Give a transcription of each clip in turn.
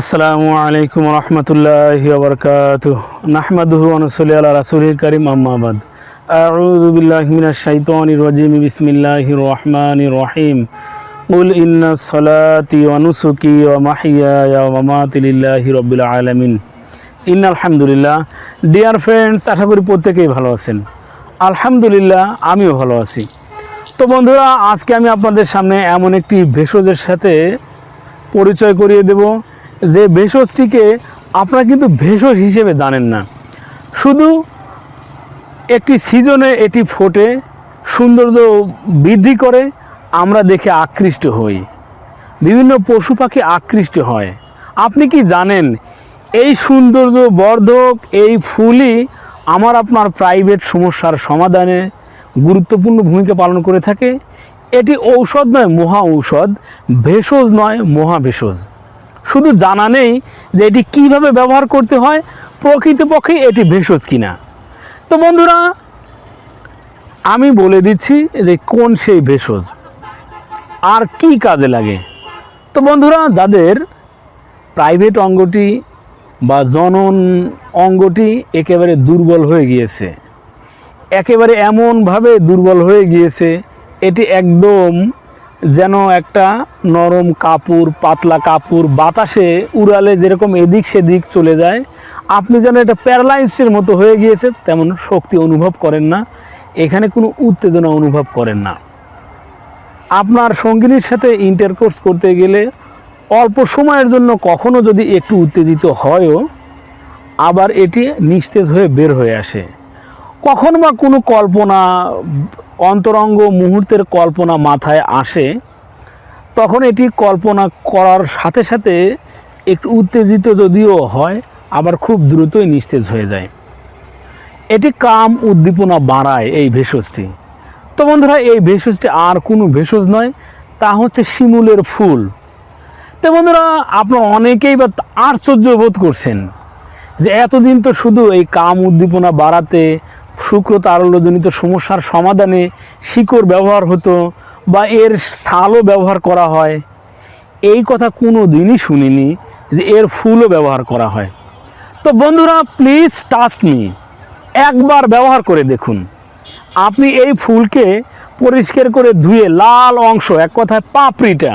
আসসালামু আলাইকুম রহমতুল্লাহ বরকাত নাহমাদুহু আনসলি আল্লাহ রাসুল করিম আম্মাবাদ আউযু বিল্লাহি মিনাশ শাইতানির রাজিম, বিসমিল্লাহির রহমানির রহিম। কুল ইন্না সলাতি ওয়া নুসুকি ওয়া মাহইয়ায়া ওয়া মামাতি লিল্লাহি আলামিন। ইন্না আলহামদুলিল্লাহ ডিয়ার ফ্রেন্ডস আশা করি প্রত্যেকেই ভালো আছেন। আলহামদুলিল্লাহ, আমিও ভালো আছি। তো বন্ধুরা, আজকে আমি আপনাদের সামনে এমন একটি ভেষজের সাথে পরিচয় করিয়ে দেব। যে ভেষজটিকে আপনারা কিন্তু ভেষজ হিসেবে জানেন না। শুধু একটি সিজনে এটি ফোটে, সৌন্দর্য বৃদ্ধি করে, আমরা দেখে আকৃষ্ট হই। বিভিন্ন পশু পাখি আকৃষ্ট হয়। আপনি কি জানেন, এই সৌন্দর্য বর্ধক, এই ফুলই আমার আপনার প্রাইভেট সমস্যার সমাধানে গুরুত্বপূর্ণ ভূমিকা পালন করে থাকে। এটি ঔষধ নয়, মহা ঔষধ, ভেষজ নয় মহা ভেষজ শুধু জানা নেই যে এটি কীভাবে ব্যবহার করতে হয়, প্রকৃতপক্ষে এটি ভেষজ কিনা। তো বন্ধুরা, আমি বলে দিচ্ছি যে কোন সেই ভেষজ, আর কি কাজে লাগে। তো বন্ধুরা, যাদের প্রাইভেট অঙ্গটি বা জনন অঙ্গটি একেবারে দুর্বল হয়ে গিয়েছে, একেবারে এমনভাবে দুর্বল হয়ে গিয়েছে, এটি একদম যেন একটা নরম কাপড়, পাতলা কাপড়, বাতাসে উড়ালে যেরকম এদিক সেদিক চলে যায়, আপনি যেন এটা প্যারালাইজের মতো হয়ে গিয়েছে, তেমন শক্তি অনুভব করেন না। এখানে কোনো উত্তেজনা অনুভব করেন না। আপনার সঙ্গিনীর সাথে ইন্টারকোর্স করতে গেলে অল্প সময়ের জন্য কখনো যদি একটু উত্তেজিত হয়ও, আবার এটি নিস্তেজ হয়ে বের হয়ে আসে। কখনো বা কোনো কল্পনা অন্তরঙ্গ মুহূর্তের কল্পনা মাথায় আসে, তখন এটি কল্পনা করার সাথে সাথে একটু উত্তেজিত যদিও হয়, আবার খুব দ্রুতই নিস্তেজ হয়ে যায়। এটি কাম উদ্দীপনা বাড়ায় এই ভেষজটি। তো বন্ধুরা, এই ভেষজটি আর কোনো ভেষজ নয়, তা হচ্ছে শিমুলের ফুল। তো বন্ধুরা, আপনারা অনেকেই বা আশ্চর্য বোধ করছেন যে এতদিন তো শুধু এই কাম উদ্দীপনা বাড়াতে শুক্র তারল্যজনিত সমস্যার সমাধানে শিকড় ব্যবহার হতো বা এর ছালও ব্যবহার করা হয়। এই কথা কোনো দিনই শুনিনি যে এর ফুলও ব্যবহার করা হয়। তো বন্ধুরা প্লিজ টাস্ট মি একবার ব্যবহার করে দেখুন। আপনি এই ফুলকে পরিষ্কার করে ধুয়ে লাল অংশ, এক কথায় পাপড়িটা,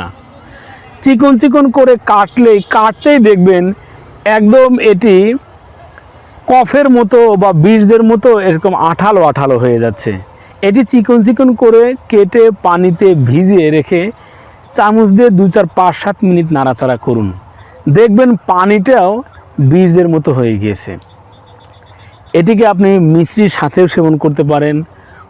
চিকন চিকন করে কাটলেই, কাটতেই দেখবেন একদম এটি কফের মতো বা বীর্যের মতো এরকম আঠালো আঠালো হয়ে যাচ্ছে। এটি চিকন চিকন করে কেটে পানিতে ভিজিয়ে রেখে চামচ দিয়ে দু চার পাঁচ সাত মিনিট নাড়াচাড়া করুন। দেখবেন পানিটাও বীজের মতো হয়ে গিয়েছে। এটিকে আপনি মিশ্রির সাথেও সেবন করতে পারেন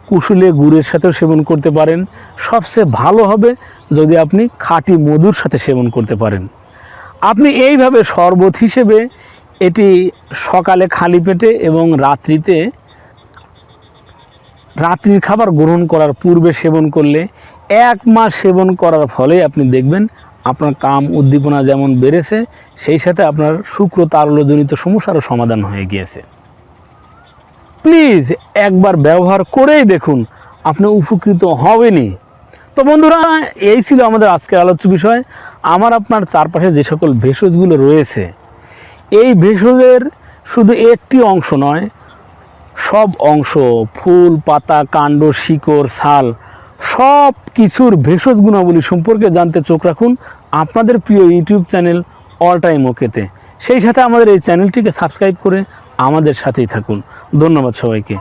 কুশুলে গুড়ের সাথেও সেবন করতে পারেন। সবচেয়ে ভালো হবে যদি আপনি খাঁটি মধুর সাথে সেবন করতে পারেন। আপনি এইভাবে শরবত হিসেবে এটি সকালে খালি পেটে এবং রাত্রিতে রাত্রির খাবার গ্রহণ করার পূর্বে সেবন করলে এক মাস সেবন করার ফলে আপনি দেখবেন আপনার কাম উদ্দীপনা যেমন বেড়েছে, সেই সাথে আপনার শুক্র তারল্যজনিত সমস্যারও সমাধান হয়ে গিয়েছে। প্লিজ একবার ব্যবহার করেই দেখুন, আপনি উপকৃত হবেনি তো বন্ধুরা, এই ছিল আমাদের আজকের আলোচ্য বিষয়। আমার আপনার চারপাশে যে সকল ভেষজগুলো রয়েছে এই ভেষজের শুধু একটি অংশ নয়, সব অংশ, ফুল, পাতা, কাণ্ড, শিকড়, ছাল, সব কিছুর ভেষজ গুণাবলী সম্পর্কে জানতে চোখ রাখুন আপনাদের প্রিয় ইউটিউব চ্যানেল অল টাইম ওকেতে। সেই সাথে আমাদের এই চ্যানেলটিকে সাবস্ক্রাইব করে আমাদের সাথেই থাকুন। ধন্যবাদ সবাইকে।